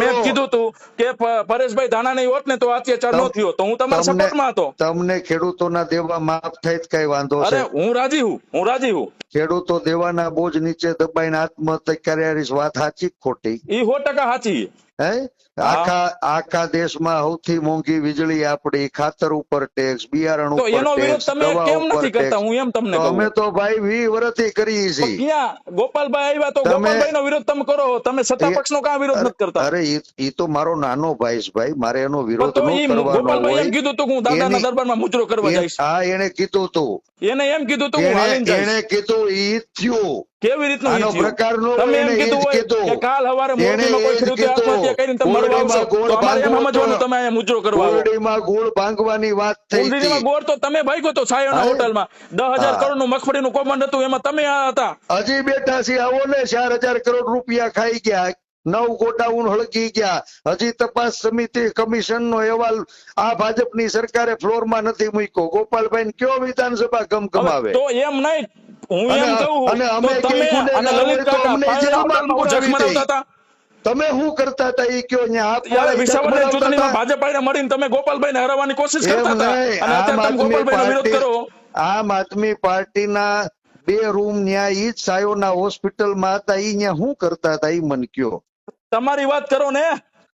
મેં કીધું તું કે પરેશભાઈ ધાણા નહીં હોત ને તો અત્યાચાર નો થયો. તો હું તમારા સપોર્ટમાં હતો. તમને ખેડૂતોના દેવા માફ થાય કઈ વાંધો અરે હું રાજી હું હું રાજી હું. ખેડૂતો દેવાના બોજ નીચે દબાઈને આત્મહત્યા કર્યા વાત સાચી ખોટી? એ સો ટકા સાચી. હે? આખા આખા દેશમાં સૌથી મોંઘી વીજળી આપણી ખાતર ઉપર ટેક્સ બિયારણ ઉપર એનો વિરોધ તમે કેમ નથી કરતા? હું એમ તમને અમે તો ભાઈ વી વર્ષથી કરીએ છીએ. ક્યાં? ગોપાલભાઈ આવ્યા તો ગોપાલભાઈ નો વિરોધ તમે કરો. તમે સત્તા પક્ષ નો કાં વિરોધ નથી કરતા? અરે ઈ તો મારો નાનો ભાઈ છે ભાઈ. મારે એનો વિરોધ ન કરવાનો ગોપાલભાઈ એમ કીધું તું હું દાદાના દરબારમાં મુજરો કરવા એ- જઈશ. હા એને કીધું તું. એને એમ કીધું તું એને કીધું ઈ થયું. કેવી રીતનું આનો? પ્રકારનું તમે એમ કીધું હોય કે કાલ હવારે મોરબીમાં કોઈ ખેડૂતે આત્મહત્યા કરીને તમે મરવા આવો ગોળડીમાં તો અમારે એમ સમજવાનું તમે અહીંયા મુજરો કરવા આવો ગોળડીમાં ગોળ ભાંગવાની વાત થઈ હતી હતી. ગોળ તો તમે ભાગ્યો તો સાયણા. હોટલમાં. દસ હજાર હા. કરોડનું મગફળીનું કૌભાંડ હતું એમાં તમે આ હતા. હજી બેઠા છે આવો ને ચાર હજાર કરોડ રૂપિયા ખાઈ ગયા. નવ ગોડાઉન હળગી ગયા. હજી તપાસ સમિતિ કમિશન નો અહેવાલ આ ભાજપની સરકારે ફ્લોરમાં નથી મૂક્યો. ગોપાલભાઈ કયો વિધાનસભા ગમગમાવે તો એમ નહીં. હું એમ કહું અને અમે તમે તમે શું કરતા હતા? એ કયો ચૂંટણીમાં મરાવતા મળીને તમે ગોપાલભાઈને હરાવવાની કોશિશ કરતા હતા? અને આમ અત્યારે તમે આદમી ગોપાલભાઈનો વિરોધ કરો. પાર્ટી આમ આદમી પાર્ટીના બે રૂમ ન્યા ઈ જ સાયોના હોસ્પિટલમાં હતા. ઈ ન્યા શું કરતા હતા? ઈ મન કયો. તમારી વાત કરો ને.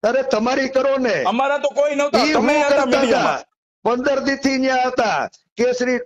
અરે તમારી કરો ને. અમારા તો કોઈ નહોતા. તમે હતા મીડિયામાં. પંદરથી ત્યાં હતા. કેસરી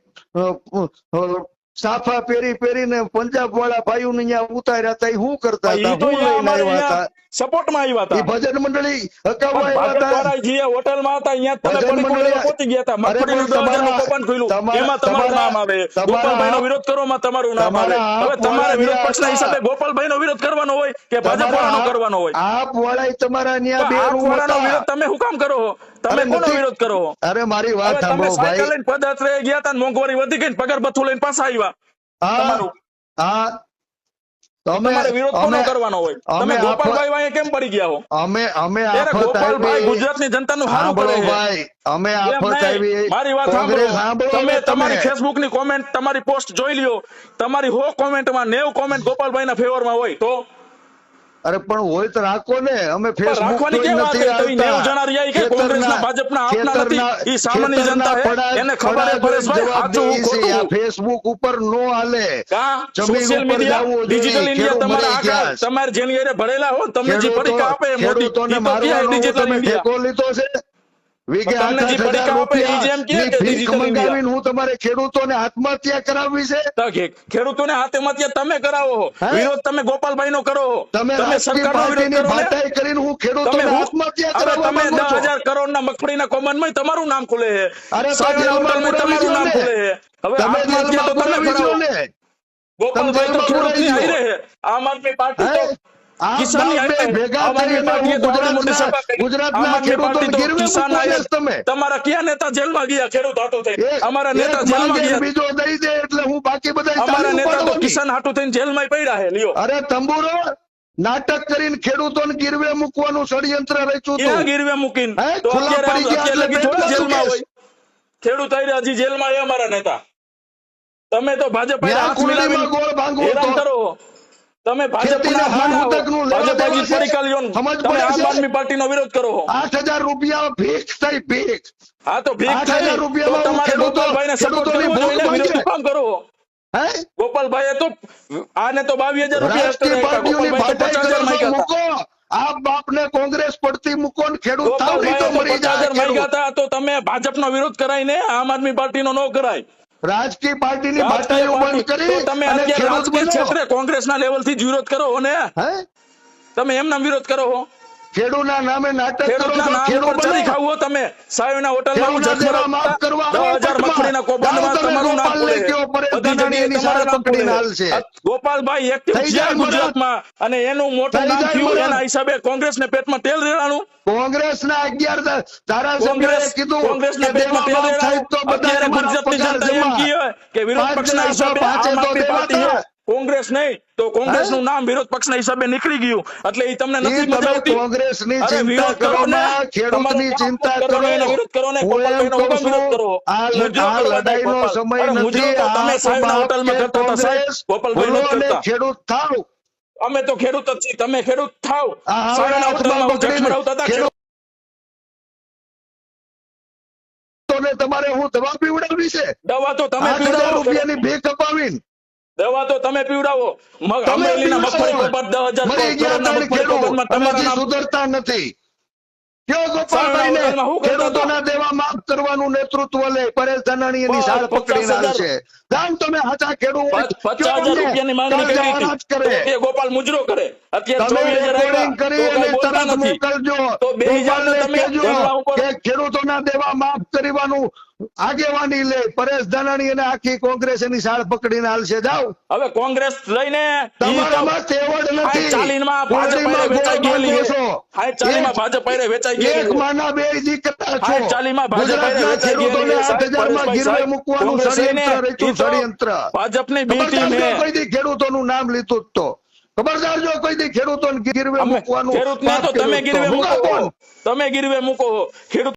સાફા પહેરી પહેરીને પંજાબ વાળા ભાઈઓ ને અહીંયા ઉતાર્યા હતા. એ શું કરતા હતા? હું લઈને આવ્યા હતા? સપોર્ટમાં આવ્યા હતા. ભજન મંડળી હકાવવા આવ્યા હતા. હોટલમાં હતા અહીંયા તમે પહોંચી ગયા હતા. મગફળીનું પણ દસ તમારા- કૌભાંડ ખુલ્યું. તમારા- એમાં તમારું નામ આવે. ગોપાલભાઈનો વિરોધ કરવામાં તમારું નામ આવે. હવે તમારે વિરોધ પક્ષના હિસાબે ગોપાલભાઈનો વિરોધ કરવાનો હોય કે ભાજપ વાળાનો કરવાનો હોય? આપ વાળા તમારા ન્યા બે રૂમ વિરોધ તમે હું કામ કરો તમે કોનો વિરોધ કરો. અરે મારી વાત તમે સાંભળો ભાઈ. લઈને પદયાત્રાએ ગયા હતા મોંઘવારી વધી ગઈ પગાર ભથ્થું લઈને પાછા આવ્યા. હા તમારું. હા. તમે વિરોધ કોનો કરવાનો હોય? તમે ગોપાલભાઈ વાય કેમ પડી ગયા હો? અમે અમે ગોપાલભાઈ ગુજરાતની જનતાનું હારું કરે ભાઈ. અમે મારી વાત સાંભળો. સાંભળો તમે તમારી ફેસબુકની કોમેન્ટ તમારી પોસ્ટ જોઈ લ્યો. તમારી હો કોમેન્ટમાં નેવ કોમેન્ટ ગોપાલભાઈ ના ફેવરમાં હોય તો? અરે પણ હોય તો રાખો ને. અમે ફેસબુક રાખવાની કેમ વાત છે? તો ઈ નેવ જણા રહ્યા ઈ કે કોંગ્રેસના, ભાજપના આપના નથી. ઈ સામાન્ય જનતા હે. એને ખબર હે પરેશભાઈ, સાચું હું ખોટું. ફેસબુક ઉપર નો હાલે. સોશિયલ મીડિયા ડિજિટલ ઇન્ડિયા તમારા આગળ તમારે જેની હારે ભરેલા હો તમને જે પરીક્ષા આપે ઈ તો ડિજિટલ ઇન્ડિયા લીધો છે? હું તમારે ખેડૂતોને આત્મહત્યા કરાવવી છે? ખેડૂતોને આત્મહત્યા તમે કરાવો વિરોધ તમે ગોપાલભાઈ નો કરો તમે તમે રાજકીય સરકારનો વિરોધ પાર્ટીની કરો ને? ભાટાઈ કરીને હું ખેડૂતોને આત્મહત્યા કરાવવા તમે દસ હજાર કરોડ ના મગફળીના કૌભાંડમાં તમારું નામ ખુલે છે. તમારું નામ ખુલે છે. હવે આત્મહત્યા તો તમે કરાવો. ગોપાલભાઈ તો. આમ આદમી પાર્ટી તમારા કયા નેતા જેલમાં ગયા ખેડૂત હાટુ થઈ અમારા નેતા જેલમાં ગયા. બીજો દઈ દે એટલે હું બાકી બધા અમારા નેતા તો કિસાન હાટુ થઈને જેલમાં પડ્યા લ્યો. અરે તંબુરો નાટક કરીને ખેડૂતોને ગીરવે મૂકવાનું ષડયંત્ર રચ્યું હતું ગીરવે મૂકીને? જેલમાં હોય. ખેડૂત આયરે હજી જેલમાં અમારા નેતા. તમે તો ભાજપ ગોળ ભાંગો કરો તમે ભાજપના પાર્ટીનો વિરોધ કરો છો. આઠ હજાર રૂપિયા ભીખ થઈ ભીખ હા તો ભીખ થઈ. તમારે ગોપાલભાઈને સપોર્ટ કરવો ભૂખ વિરોધ કામ કરો? હે? ગોપાલભાઈએ તો આને તો બાવીસ હજાર રૂપિયા રાજકીય ગોપાલભાઈ તો ભાટાઈ પચાસ હજાર કરવા માંગ્યા હતા. મૂકો. આ બાપને કોંગ્રેસ પડતી મૂકો ને ખેડૂત થાવ નહીં તો મરી જાય તો તમે ભાજપનો વિરોધ કરાઈને આમ આદમી પાર્ટીનો ન કરાય. રાજકીય પાર્ટીની બાટાઈઓ બંધ કરી તમે અત્યારે ખેડૂત ક્ષેત્રે કોંગ્રેસના લેવલથી જ વિરોધ કરો ને. હે? તમે એમના વિરોધ કરો છો ખેડૂતના નામે નાટક કરો ચડી બનો. તમે. સાયોના હોટલમાં હું માફ કરવા દસ આવો હજાર ગોપાલભાઈ. ગુજરાતમાં અને એનું મોટું નામ થયું એના હિસાબે કોંગ્રેસને પેટમાં તેલ રેડાણું કોંગ્રેસના અગિયાર ધારાસભ્યોએ કોંગ્રેસ કીધું કોંગ્રેસ ને પેટમાં તેલ રેડાણું. તો બધા અત્યારે અમારા ગુજરાતની પગાર જનતા એમ જમા. કહે કે વિરોધ પક્ષના હિસાબે આમ આદમી પાર્ટી હતા. છે. કોંગ્રેસ નહીં તો કોંગ્રેસનું નામ વિરોધ પક્ષના હિસાબે નીકળી ગયું. એટલે એ તમને નથી મજા આવતી કોંગ્રેસની અરે ચિંતા કરો ને. ખેડૂતની ચિંતા કરો. ને વિરોધ કરો ને વિરોધ કરો. આ ગોપાલ. સમય નથી. તમે સાહેબ ના હોટલમાં કરતા હતા સાહેબ. કોંગ્રેસ ગોપાલભાઈ નો કરતા. ખેડૂત થાવ. અમે તો ખેડૂત જ છીએ તમે ખેડૂત થાવ. આ ના હોટલમાં હોટલમાં હું હતા તમારે હું દવા પીવડાવી છે? દવા તો તમે રૂપિયાની ભીખ અપાવીને દવા તો તમે પીવડાવો. અમરેલીના મગફળી કોપર દસ હજાર તમારા સુધરતા નથી? ખેડૂતોના દેવા માફ કરવાનું નેતૃત્વ લે. પરેશ ધાનાણી એની સાળ પકડીને હજાર. હાલશે તમે હાચા ખેડૂત. પચાસ હજાર રૂપિયાની માંગણી કરી ગોપાલ મુજરો કરે. અત્યારે ચોવીસ હજાર કરી અને તરત મોકલજો. તો બે હજારને કરવાનું આગેવાની લે પરેશ ધાનાણી અને આખી કોંગ્રેસ એની શાળ પકડીને હાલશે જાઓ હવે કોંગ્રેસ લઈને તમારામાં તેવડ નથી ચાલીનમાં ભાજપ વેચાઈ ગયેલી છે. ચાલીમાં ભાજપ હારે વેચાઈ ગયેલી એક માના બે દીકરા છો ચાલીમાં ભાજપ હારે વેચાઈ ગયેલી. આઠ ગીરવે મૂકવાનું ષડયંત્ર રચ્યું, ષડયંત્ર. ભાજપની બી ખબરદાર ટીમ હે. કોઈ દી ખેડૂતોનું નામ લીધું જ તો ખબરદાર જો કોઈ દી ખેડૂતોને ગીરવે મૂકવાનું ખેડૂતને તો તમે. ગીરવે મૂકા? તમે ગીરવે મૂકો ખેડૂત